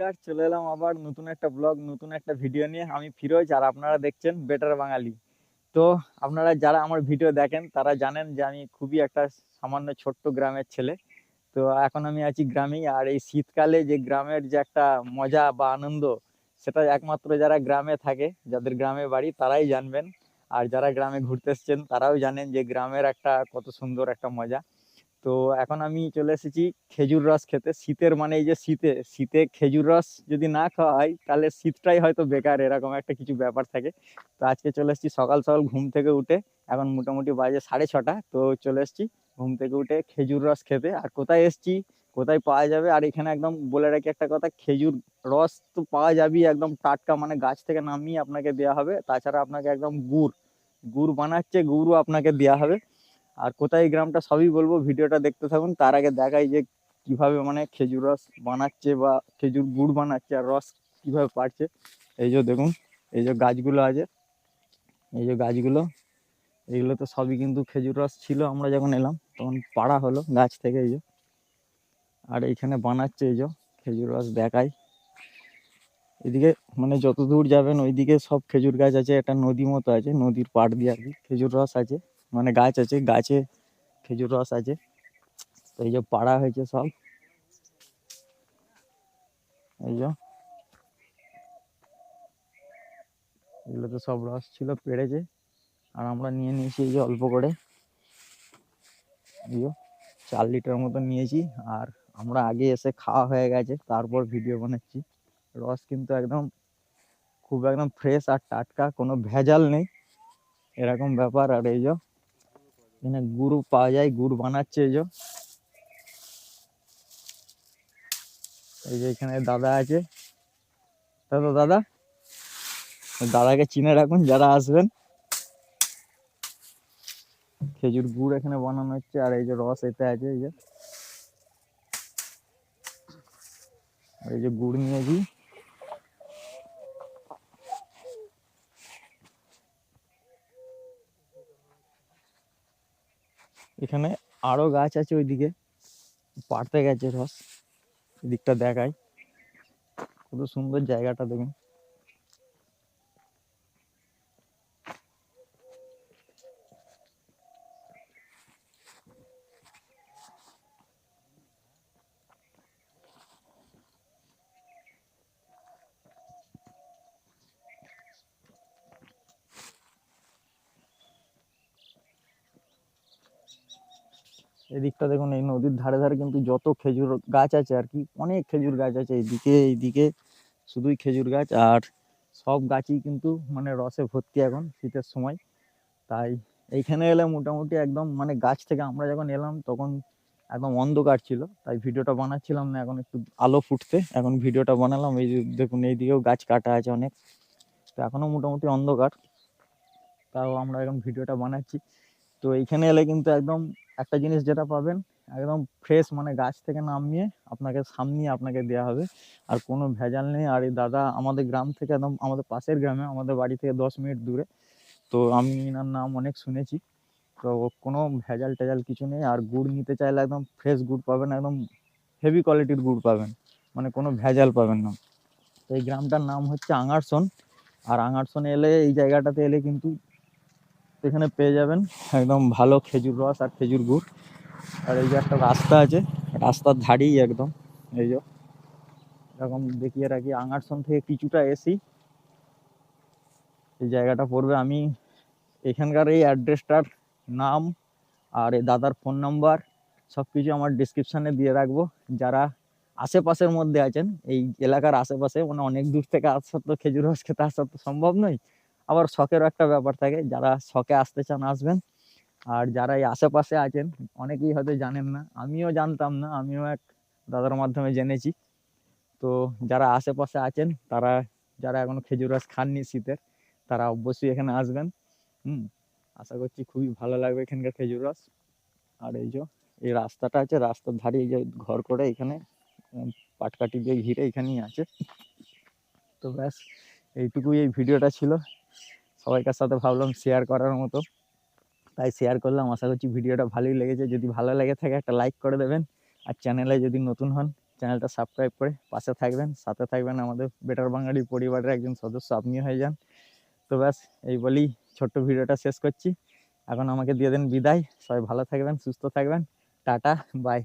নমস্কার, চলে এলাম আবার নতুন একটা ব্লগ নতুন একটা ভিডিও নিয়ে। আমি ফিরোজ আর আপনারা দেখছেন বেটার বাঙালি তো আপনারা যারা আমার ভিডিও দেখেন, তারা জানেন যে আমি খুবই একটা সামান্য ছোট্ট গ্রামের ছেলে। তো এখন আমি আছি গ্রামেই, আর এই শীতকালে যে গ্রামের যে একটা মজা বা আনন্দ, সেটা একমাত্র যারা গ্রামে থাকে, যাদের গ্রামে বাড়ি, তারাই জানবেন। আর যারা গ্রামে ঘুরতে এসছেন, তারাও জানেন যে গ্রামের একটা কত সুন্দর একটা মজা। তো এখন আমি চলে এসেছি খেজুর রস খেতে। শীতের মানে এই যে শীতে শীতে খেজুর রস যদি না খাওয়া হয়, তাহলে শীতটাই হয়তো বেকার, এরকম একটা কিছু ব্যাপার থাকে। তো আজকে চলে এসেছি সকাল সকাল ঘুম থেকে উঠে, এখন মোটামুটি বাজে সাড়ে ছটা, তো চলে এসেছি ঘুম থেকে উঠে খেজুর রস খেতে। আর কোথায় এসেছি, কোথায় পাওয়া যাবে? আর এখানে একদম বলে রাখি একটা কথা, খেজুর রস তো পাওয়া যাবেই একদম টাটকা মানে গাছ থেকে নামিয়ে আপনাকে দেওয়া হবে। তাছাড়া আপনাকে একদম গুড় গুড় বানাচ্ছে, গুড়ও আপনাকে দেওয়া হবে। আর কোথায় গ্রামটা সবই বলব, ভিডিওটা দেখতে থাকুন। তার আগে দেখাই যে কীভাবে মানে খেজুর রস বানাচ্ছে বা খেজুর গুড় বানাচ্ছে আর রস কীভাবে পাচ্ছে এই যে দেখুন, এই যে গাছগুলো আছে, এই যে গাছগুলো, এগুলো তো সবই কিন্তু খেজুর রস ছিল। আমরা যখন এলাম, তখন পাড়া হলো গাছ থেকে এই যে। আর এইখানে বানাচ্ছে এই যে খেজুর রস, দেখাই। এদিকে মানে যত দূর যাবেন, ওইদিকে সব খেজুর গাছ আছে, একটা নদী মতো আছে, নদীর পাড় দিয়ে আর কি। খেজুর রস আছে। মানে গাছ আছে, গাছে খেজুর রস আছে। তো এই যে পাড়া হয়েছে সব। এই যে। এগুলো তো সব রস ছিল, পেড়েছে। আর আমরা নিয়ে নিয়েছি এই যে অল্প করে। চার লিটার মতো নিয়েছি। আর আমরা আগে এসে খাওয়া হয়ে গেছে, তারপর ভিডিও বানাচ্ছি। রস কিন্তু একদম, খুব একদম ফ্রেশ আর টাটকা, কোনো ভেজাল নেই। এরকম ব্যাপার আর এই যে। এখানে গুড় পাওয়া যায়, গুড় বানাচ্ছে এই যে। এই যে এখানে দাদা আছে। দাদা দাদা? দাদাকে চিনে রাখুন যারা আসবেন। খেজুর গুড় এখানে বানানো হচ্ছে, আর এই যে রস এতে আছে, এই যে। আর এই যে গুড় নিয়েছি। এখানে আরও গাছ আছে ওইদিকে। পারতে গেছে রস এদিকটা দেখায় কত সুন্দর জায়গাটা দেখুন। এদিকটা দেখুন, এই নদীর ধারে ধারে কিন্তু যত খেজুর গাছ আছে আর কি, অনেক খেজুর গাছ আছে এইদিকে এইদিকে শুধুই খেজুর গাছ আর সব গাছই কিন্তু মানে রসে ভর্তি এখন শীতের সময়। তাই এইখানে এলে মোটামুটি একদম মানে গাছ থেকে আমরা যখন এলাম তখন একদম অন্ধকার ছিল, তাই ভিডিওটা বানাচ্ছিলাম না, এখন একটু আলো ফুটতে এখন ভিডিওটা বানালাম, এই দেখুন এইদিকেও গাছ কাটা আছে অনেক। তো এখনও মোটামুটি অন্ধকার, তাও আমরা এখন ভিডিওটা বানাচ্ছি। তো এইখানে এলে কিন্তু একদম একটা জিনিস যেটা পাবেন, একদম ফ্রেশ মানে গাছ থেকে নামিয়ে আপনাকে সামনে আপনাকে দেওয়া হবে। আর কোনো ভেজাল নেই। আর এই দাদা আমাদের গ্রাম থেকে একদম আমাদের পাশের গ্রামে, আমাদের বাড়ি থেকে দশ মিনিট দূরে। তো আমি এনার নাম অনেক শুনেছি। তো কোনো ভেজাল টেজাল কিছু নেই। আর গুড় নিতে চাইলে একদম ফ্রেশ গুড় পাবেন, একদম হেভি কোয়ালিটির গুড় পাবেন। মানে কোনো ভেজাল পাবেন না। তো এই গ্রামটার নাম হচ্ছে আঙারসন। আর আঙারসনে এলে এই জায়গাটাতে এলে কিন্তু এখানে পেয়ে যাবেন একদম ভালো খেজুর রস আর খেজুর গুড়। আর এই যে একটা রাস্তা আছে, রাস্তার ধারেই একদম, এই যে। এরকম দেখিয়ে রাখি, আঙারসন থেকে কিছুটা এসি এই জায়গাটা পড়বে আমি, এখানকার এই অ্যাড্রেসটার নাম আর এই দাদার ফোন নাম্বার সব কিছু আমার ডিসক্রিপশানে দিয়ে রাখব। যারা আশেপাশের মধ্যে আছেন, এই এলাকার আশেপাশে মানে অনেক দূর থেকে আসা তো খেজুর রস খেতে আসা তো সম্ভব নয় আবার শখেরও একটা ব্যাপার থাকে, যারা শখে আসতে চান আসবেন। আর যারা এই আশেপাশে আছেন, অনেকেই হয়তো জানেন না, আমিও জানতাম না, আমিও এক দাদার মাধ্যমে জেনেছি। তো যারা আশেপাশে আছেন, তারা, যারা এখনও খেজুর রস খাননি শীতের, তারা অবশ্যই এখানে আসবেন। হুম, আশা করছি খুবই ভালো লাগবে এখানকার খেজুর রস। আর এই যে, এই রাস্তাটা আছে, রাস্তার ধারে এই যে ঘর করে এখানে পাটকাটি দিয়ে ঘিরে এখানেই আছে। তো ব্যাস, এইটুকুই এই ভিডিওটা ছিল। সবাইকার সাথে ভাবলাম শেয়ার করার মতো। তাই শেয়ার করলাম। আশা করছি ভিডিওটা ভালোই লেগেছে। যদি ভালো লেগে থাকে একটা লাইক করে দেবেন। আর চ্যানেলে যদি নতুন হন চ্যানেলটা সাবস্ক্রাইব করে পাশে থাকবেন। সাথে থাকবেন আমাদের বেটার বাঙালি পরিবারের একজন সদস্য। আপনি হয়ে যান। তো ব্যাস, এই বলেই ছোট্ট ভিডিওটা শেষ করছি। এখন আমাকে দিয়ে দেন বিদায়। সবাই ভালো থাকবেন, সুস্থ থাকবেন। Tata bye